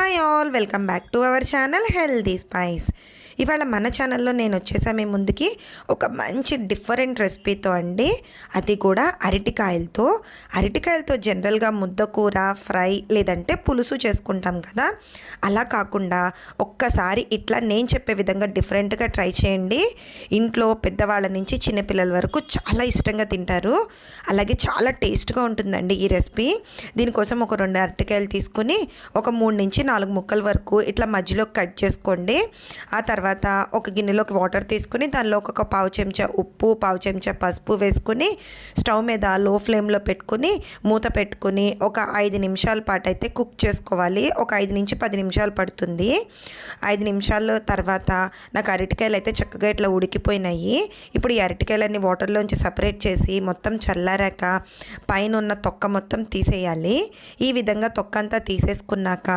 hi all welcome back to our channel healthy spice ఇవాళ మన ఛానల్లో నేను వచ్చేసా మీ ముందుకి ఒక మంచి డిఫరెంట్ రెసిపీతో అండి. అది కూడా అరటికాయలతో. అరటికాయలతో జనరల్గా ముద్దకూర ఫ్రై లేదంటే పులుసు చేసుకుంటాం కదా. అలా కాకుండా ఒక్కసారి ఇట్లా నేను చెప్పే విధంగా డిఫరెంట్గా ట్రై చేయండి. ఇంట్లో పెద్దవాళ్ళ నుంచి చిన్నపిల్లల వరకు చాలా ఇష్టంగా తింటారు. అలాగే చాలా టేస్ట్గా ఉంటుందండి ఈ రెసిపీ దీనికోసం ఒక రెండు అరటికాయలు తీసుకుని ఒక మూడు నుంచి నాలుగు ముక్కల వరకు ఇట్లా మధ్యలో కట్ చేసుకోండి. ఆ తర్వాత తర్వాత ఒక గిన్నెలోకి వాటర్ తీసుకుని దానిలో ఒక పావు చెంచా ఉప్పు పావు చెంచా పసుపు వేసుకుని స్టవ్ మీద లో ఫ్లేమ్లో పెట్టుకుని మూత పెట్టుకుని ఒక ఐదు నిమిషాల పాటు అయితే కుక్ చేసుకోవాలి. ఒక ఐదు నుంచి పది నిమిషాలు పడుతుంది. ఐదు నిమిషాల తర్వాత నాకు అరటికాయలు అయితే చక్కగా ఇట్లా ఉడికిపోయినాయి. ఇప్పుడు ఈ అరటికాయలన్నీ వాటర్లోంచి సపరేట్ చేసి మొత్తం చల్లారాక పైన ఉన్న తొక్క మొత్తం తీసేయాలి. ఈ విధంగా తొక్క అంతా తీసేసుకున్నాక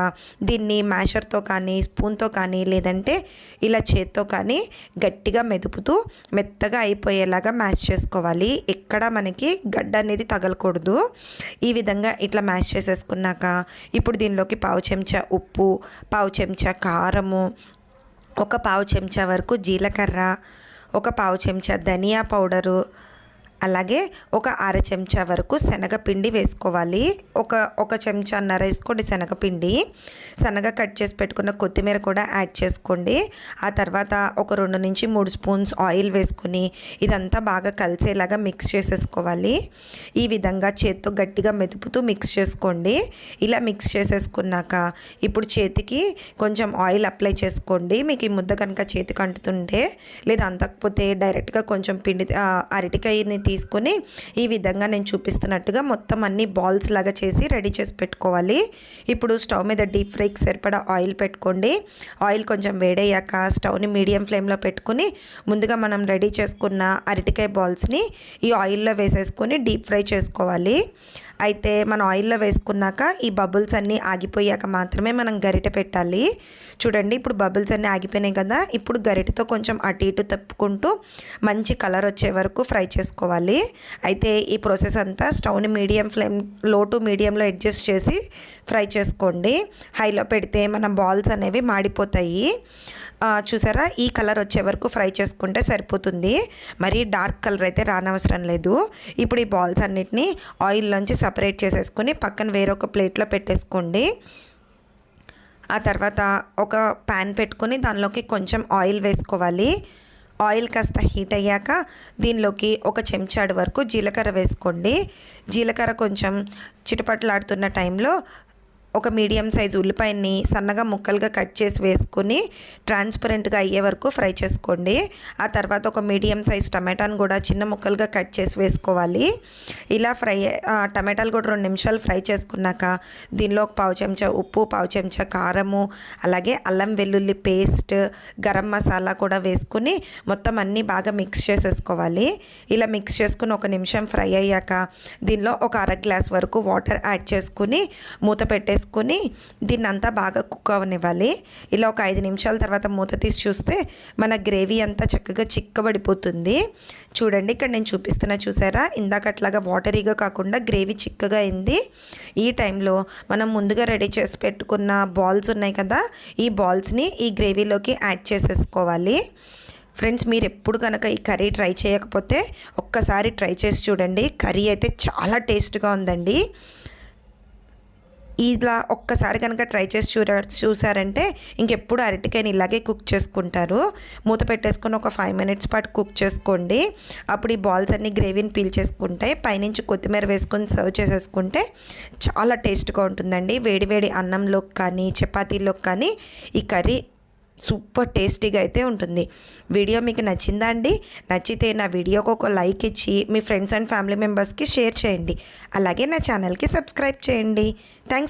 దీన్ని మ్యాషర్తో కానీ స్పూన్తో కానీ లేదంటే ఇలా చేత్తో కానీ గట్టిగా మెదుపుతూ మెత్తగా అయిపోయేలాగా మ్యాష్ చేసుకోవాలి. ఎక్కడ మనకి గడ్డ అనేది తగలకూడదు. ఈ విధంగా ఇట్లా మ్యాష్ చేసేసుకున్నాక ఇప్పుడు దీనిలోకి పావు చెంచా ఉప్పు పావు చెంచా కారము ఒక పావు చెంచా వరకు జీలకర్ర ఒక పావు చెంచా ధనియా పౌడరు అలాగే ఒక అర చెంచా వరకు శనగపిండి వేసుకోవాలి. ఒక ఒక చెంచాన్నర వేసుకోండి శనగపిండి. శనగ కట్ చేసి పెట్టుకున్న కొత్తిమీర కూడా యాడ్ చేసుకోండి. ఆ తర్వాత ఒక రెండు నుంచి మూడు స్పూన్స్ ఆయిల్ వేసుకుని ఇదంతా బాగా కలిసేలాగా మిక్స్ చేసేసుకోవాలి. ఈ విధంగా చేత్తో గట్టిగా మెదుపుతూ మిక్స్ చేసుకోండి. ఇలా మిక్స్ చేసేసుకున్నాక ఇప్పుడు చేతికి కొంచెం ఆయిల్ అప్లై చేసుకోండి. మీకు ఈ ముద్ద కనుక చేతికి అంటుతుంటే లేదా అంతకపోతే డైరెక్ట్గా కొంచెం పిండి ఆ, అరటికాయని తీసుకొని ఈ విధంగా నేను చూపిస్తున్నట్టుగా మొత్తం అన్ని బాల్స్ లాగా చేసి రెడీ చేసి పెట్టుకోవాలి. ఇప్పుడు స్టవ్ మీద డీప్ ఫ్రైకి సరిపడా ఆయిల్ పెట్టుకోండి. ఆయిల్ కొంచెం వేడయ్యాక స్టవ్ని మీడియం ఫ్లేమ్లో పెట్టుకుని ముందుగా మనం రెడీ చేసుకున్న అరటికాయ బాల్స్ని ఈ ఆయిల్లో వేసేసుకొని డీప్ ఫ్రై చేసుకోవాలి. అయితే మనం ఆయిల్లో వేసుకున్నాక ఈ బబుల్స్ అన్నీ ఆగిపోయాక మాత్రమే మనం గరిటె పెట్టాలి. చూడండి ఇప్పుడు బబుల్స్ అన్నీ ఆగిపోయినాయి కదా ఇప్పుడు గరిటతో కొంచెం అటు ఇటు తప్పుకుంటూ మంచి కలర్ వచ్చే వరకు ఫ్రై చేసుకోవాలి. అయితే ఈ ప్రాసెస్ అంతా స్టవ్ని మీడియం ఫ్లేమ్లో టు మీడియంలో అడ్జస్ట్ చేసి ఫ్రై చేసుకోండి. హైలో పెడితే మన బాల్స్ అనేవి మాడిపోతాయి. చూసారా? ఈ కలర్ వచ్చే వరకు ఫ్రై చేసుకుంటే సరిపోతుంది. మరి డార్క్ కలర్ అయితే రానవసరం లేదు. ఇప్పుడు ఈ బాల్స్ అన్నిటిని ఆయిల్లోంచి సపరేట్ చేసేసుకుని పక్కన వేరొక ప్లేట్లో పెట్టేసుకోండి. ఆ తర్వాత ఒక ప్యాన్ పెట్టుకొని దానిలోకి కొంచెం ఆయిల్ వేసుకోవాలి. ఆయిల్ కాస్త హీట్ అయ్యాక దీనిలోకి ఒక చెంచాడు వరకు జీలకర్ర వేసుకోండి. జీలకర్ర కొంచెం చిటపట్లాడుతున్న టైంలో ఒక మీడియం సైజు ఉల్లిపాయని సన్నగా ముక్కలుగా కట్ చేసి వేసుకుని ట్రాన్స్పరెంట్గా అయ్యే వరకు ఫ్రై చేసుకోండి. ఆ తర్వాత ఒక మీడియం సైజ్ టమాటాను కూడా చిన్న ముక్కలుగా కట్ చేసి వేసుకోవాలి. ఇలా ఫ్రై టమాటాలు కూడా రెండు నిమిషాలు ఫ్రై చేసుకున్నాక దీనిలో ఒక పావు చెంచా ఉప్పు పావు చెంచా కారము అలాగే అల్లం వెల్లుల్లి పేస్ట్ గరం మసాలా కూడా వేసుకుని మొత్తం అన్నీ బాగా మిక్స్ చేసేసుకోవాలి. ఇలా మిక్స్ చేసుకుని ఒక నిమిషం ఫ్రై అయ్యాక దీనిలో ఒక అర గ్లాస్ వరకు వాటర్ యాడ్ చేసుకుని మూత పెట్టేసి వేసుకొని దీన్ని అంతా బాగా కుక్ అవనివ్వాలి. ఇలా ఒక ఐదు నిమిషాల తర్వాత మూత తీసి చూస్తే మన గ్రేవీ అంతా చక్కగా చిక్కబడిపోతుంది. చూడండి ఇక్కడ నేను చూపిస్తున్నా చూసారా? ఇందాక అట్లాగా వాటరీగా కాకుండా గ్రేవీ చిక్కగా అయింది. ఈ టైంలో మనం ముందుగా రెడీ చేసి పెట్టుకున్న బాల్స్ ఉన్నాయి కదా ఈ బాల్స్ని ఈ గ్రేవీలోకి యాడ్ చేసేసుకోవాలి. ఫ్రెండ్స్ మీరు ఎప్పుడు కనుక ఈ కర్రీ ట్రై చేయకపోతే ఒక్కసారి ట్రై చేసి చూడండి. కర్రీ అయితే చాలా టేస్ట్గా ఉందండి. ఇలా ఒక్కసారి కనుక ట్రై చేసి చూడ చూసారంటే ఇంకెప్పుడు అరటికాయని ఇలాగే కుక్ చేసుకుంటారు. మూత పెట్టేసుకొని ఒక ఫైవ్ మినిట్స్ పాటు కుక్ చేసుకోండి. అప్పుడు ఈ బాల్స్ అన్ని గ్రేవీని పీల్ చేసుకుంటే పైనుంచి కొత్తిమీర వేసుకొని సర్వ్ చేసేసుకుంటే చాలా టేస్ట్గా ఉంటుందండి. వేడివేడి అన్నంలోకి కానీ చపాతీలోకి కానీ ఈ కర్రీ సూపర్ టేస్టీగా అయితే ఉంటుంది. వీడియో మీకు నచ్చిందా అండి? నచ్చితే నా వీడియోకి ఒక లైక్ ఇచ్చి మీ ఫ్రెండ్స్ అండ్ ఫ్యామిలీ మెంబర్స్కి షేర్ చేయండి. అలాగే నా ఛానల్కి సబ్స్క్రైబ్ చేయండి. థ్యాంక్స్